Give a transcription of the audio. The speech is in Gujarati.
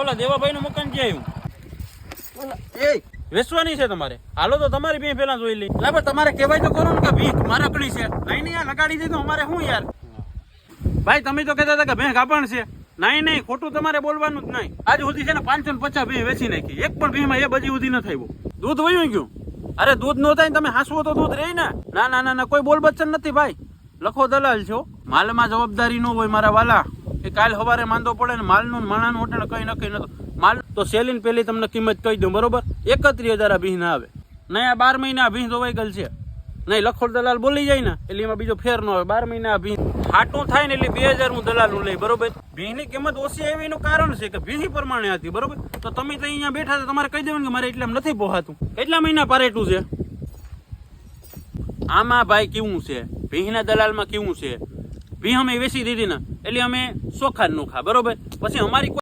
ઓલા દેવાભાઈ નું મકાન ક્યાં આવ્યું એ વેચવાની છે તમારે. હાલો તો તમારી ભીં પેલા જોઈ લે બરાબર તમારે કહેવાય તો કરો ને કે ભીખ મારકડી છે. નહીં નહીં આ લગાડી દીધું અમારે શું યાર? ભાઈ તમે તો કહેતા હતા કે ભેં કાપણ છે. નહીં નહીં ખોટું તમારે બોલવાનું જ નહીં. આજ સુધી છે ને પાંચસો પચાસ ભીંહ વેચી નાખી. એક પણ ભીમાં એ બધી સુધી ન થયું દૂધ વયું ગયું? અરે દૂધ ન થાય તમે હાંસવો તો દૂધ રહી ને. ના ના ના ના કોઈ બોલ બચ્ચન નથી ભાઈ. લખો દલાલ છો. માલમાં જવાબદારી ન હોય મારા વાલા. કે કાલ સવારે માંદો પડે ને માલનું માણાનું હોટલ કંઈ નક્કી નતું માલ તો સેલીન પેલી તમને કિંમત કહી દઉં, બરોબર? એકત્રીસ હજાર આ ભીહ ના આવે. નહીં, આ બાર મહિના ભીહ ધોવાઈ ગયેલ છે. નહીં, લખોડ દલાલ બોલી જાય ને, એટલે એમાં બીજો ફેર ન આવે. બાર મહિના ભીહ હાટું થાય ને એટલે બે હજાર હું દલાલ લઈ, બરોબર? ભીહની કિંમત ઓછી આવી એનું કારણ છે કે ભીહ પ્રમાણે હતી, બરોબર? તો તમે તો અહીંયા બેઠા તો તમારે કહી દેવાનું કે મારે એટલા નથી પોહાતું કેટલા મહિના પારેટું છે? આમાં ભાઈ કેવું છે? ભીહના દલાલમાં કેવું છે? ભીહ અમે વેચી દીધી ને. એટલે અમે ચોખા જ નોખા બરોબર? પછી અમારી